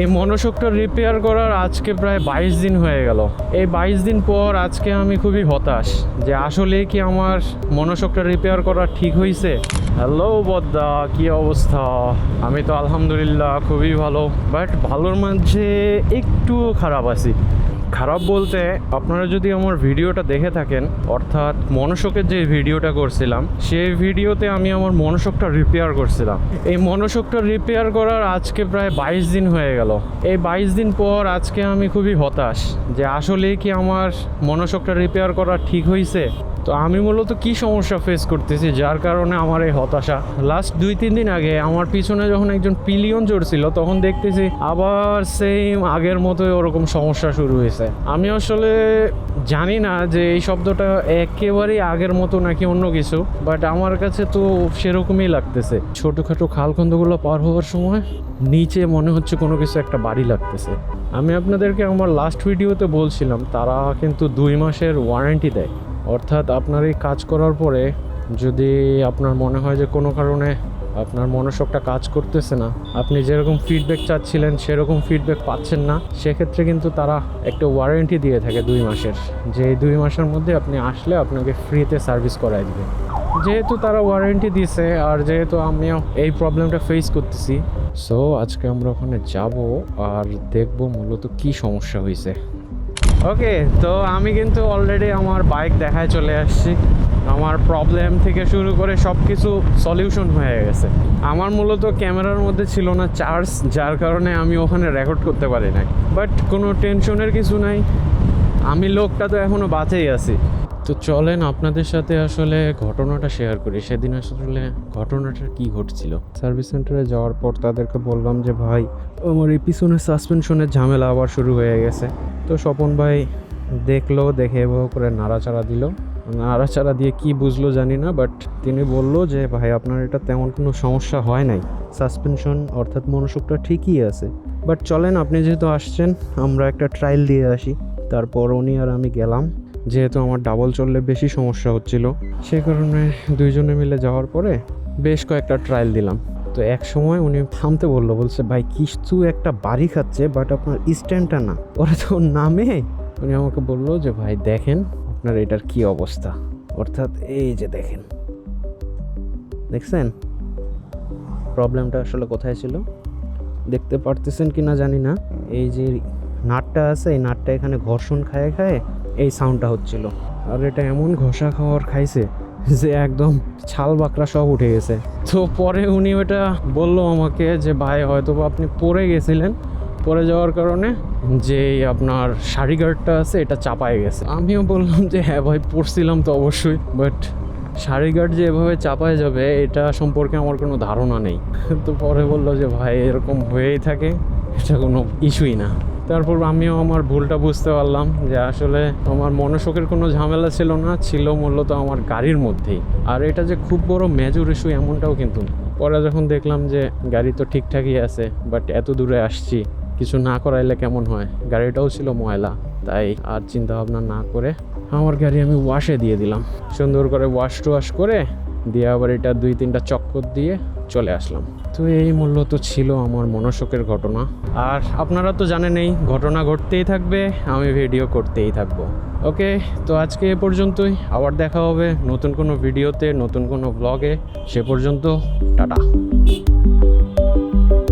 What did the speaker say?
এই মনসকটা রিপেয়ার করার আজকে প্রায় বাইশ দিন হয়ে গেল। এই বাইশ দিন পর আজকে আমি খুবই হতাশ যে আসলে কি আমার মনসকটা রিপেয়ার করা ঠিক হয়েছে হ্যালো বদ্দা, কি অবস্থা? আমি তো আলহামদুলিল্লাহ খুবই ভালো বাট ভালোর মাঝে একটুও খারাপ আছি। খারাপ বলতে আপনারা যদি আমার ভিডিওটা দেখে থাকেন, অর্থাৎ মনসকের যে ভিডিওটা করছিলাম, সেই ভিডিওতে আমি আমার মনসকটা রিপেয়ার করছিলাম। এই মনসকটা রিপেয়ার করার আজকে প্রায় বাইশ দিন হয়ে গেল। এই বাইশ দিন পর আজকে আমি খুবই হতাশ যে আসলে কি আমার মনসকটা রিপেয়ার করা ঠিক হয়েছে তো আমি মূলত কি সমস্যা ফেস করতেছি, যার কারণে আমার এই হতাশা। লাস্ট দুই, তিন দিন আগে আমার পিছনে যখন একজন পিলিয়ন চড়ছিল তখন দেখতেছি আবার সেম আগের মতোই ওরকম সমস্যা শুরু হয়েছে আমি আসলে জানি না যে এই শব্দটা একেবারেই আগের মতো নাকি অন্য কিছু বাট আমার কাছে তো সেরকমই লাগতেছে। ছোটোখাটো খালখন্দগুলো পার হওয়ার সময় নিচে মনে হচ্ছে কোনো কিছু একটা বাড়ি লাগতেছে। আমি আপনাদেরকে আমার লাস্ট ভিডিওতে বলছিলাম, তারা কিন্তু দুই মাসের ওয়ারেন্টি দেয়। অর্থাৎ আপনার এই কাজ করার পরে যদি আপনার মনে হয় যে কোনো কারণে আপনার মনোশকটা কাজ করতেছে না। আপনি যেরকম ফিডব্যাক চাচ্ছিলেন, সেরকম ফিডব্যাক পাচ্ছেন না। সেক্ষেত্রে কিন্তু তারা একটা ওয়ারেন্টি দিয়ে থাকে দুই মাসের। যে দুই মাসের মধ্যে আপনি আসলে আপনাকে ফ্রিতে সার্ভিস করাই দিবে। যেহেতু তারা ওয়ারেন্টি দিছে, আর যেহেতু আমিও এই প্রবলেমটা ফেস করতেছি। সো আজকে আমরা ওখানে যাব আর দেখব মূলত কি সমস্যা হয়েছে ওকে তো আমি কিন্তু অলরেডি আমার বাইক দেখায় চলে আসছি। আমার প্রবলেম থেকে শুরু করে সব কিছু সলিউশন হয়ে গেছে। আমার মূলত ক্যামেরার মধ্যে ছিল না চার্জ যার কারণে আমি ওখানে রেকর্ড করতে পারি নাই। বাট কোনো টেনশনের কিছু নাই। আমি লোকটা তো এখনও বাঁচেই আছি। তো চলেন আপনাদের সাথে আসলে ঘটনাটা শেয়ার করি। সেদিন আসলে ঘটনাটা কি ঘটছিল? সার্ভিস সেন্টারে যাওয়ার পর তাদেরকে বললাম যে, ভাই, আমার পিছনে সাসপেনশনের ঝামেলা আবার শুরু হয়ে গেছে। তো স্বপন ভাই দেখল, দেখে এভাবে করে নাড়াচাড়া দিল। নাড়াচাড়া দিয়ে কি বুঝলো জানি না বাট তিনি বলল যে, ভাই, আপনার এটা তেমন কোনো সমস্যা হয় নাই। সাসপেনশন অর্থাৎ মনোসুখটা ঠিকই আছে। বাট চলেন, আপনি যেহেতু আসছেন, আমরা একটা ট্রায়াল দিয়ে আসি। তারপর উনি আর আমি গেলাম। যেহেতু আমার ডাবল চললে বেশি সমস্যা হচ্ছিল, সে কারণে দুইজনে মিলে যাওয়ার পরে বেশ কয়েকটা ট্রায়াল দিলাম। তো এক সময় উনি থামতে বলল, বলছে, ভাই, কিছু একটা বাড়ি খাচ্ছে বাট আপনার স্ট্যান্ডটা না। পরে তো নামে উনি আমাকে বলল যে, ভাই, দেখেন আপনার এটার কি অবস্থা। অর্থাৎ এই যে দেখেন। দেখছেন? প্রবলেমটা আসলে কোথায় ছিল? দেখতে পারতেছেন কি না জানি না। এই যে নাটটা আছে, এই নাটটা এখানে ঘর্ষণ খায় খায় এই সাউন্ডটা হচ্ছিল। আর এটা এমন ঘষা খাওয়ার খাইছে যে একদম ছাল বাকরা সব উঠে গেছে। তো পরে উনি ওটা বলল আমাকে যে, ভাই হয়তো আপনি পড়ে গেছিলেন। পড়ে যাওয়ার কারণে যে আপনার শাড়ি গার্ডটা আছে, এটা চাপায় গেছে। আমিও বললাম যে হ্যাঁ ভাই, পড়ছিলাম তো অবশ্যই বাট শাড়ি গার্ড যে এভাবে চাপায় যাবে, এটা সম্পর্কে আমার কোনো ধারণা নেই। তো পরে বলল যে, ভাই, এরকম হয়েই থাকে, এটা কোনো ইস্যুই না। তারপর আমিও আমার ভুলটা বুঝতে পারলাম যে আসলে আমার মনোশোকের কোনো ঝামেলা ছিল না, ছিল মূলত আমার গাড়ির মধ্যেই। আর এটা যে খুব বড় মেজর ইস্যু এমনটাও কিন্তু পরে যখন দেখলাম যে গাড়ি তো ঠিকঠাকই আছে বাট এত দূরে আসছি, কিছু না করাইলে কেমন হয়? গাড়িটাও ছিল ময়লা, তাই আর চিন্তা ভাবনা না করে আমার গাড়ি আমি ওয়াশে দিয়ে দিলাম। সুন্দর করে ওয়াশ টোয়াশ করে, দিয়ে আবার এটা দুই তিনটা চক্কর দিয়ে চলে আসলাম। তো এই মূল্য তো ছিল আমার মনসকের ঘটনা। আর আপনারা তো জানেনই ঘটনা ঘটতেই থাকবে, আমি ভিডিও করতেই থাকব। ওকে, তো আজকে এ পর্যন্তই। আবার দেখা হবে নতুন কোনো ভিডিওতে নতুন কোনো ব্লগে সে পর্যন্ত, টাটা।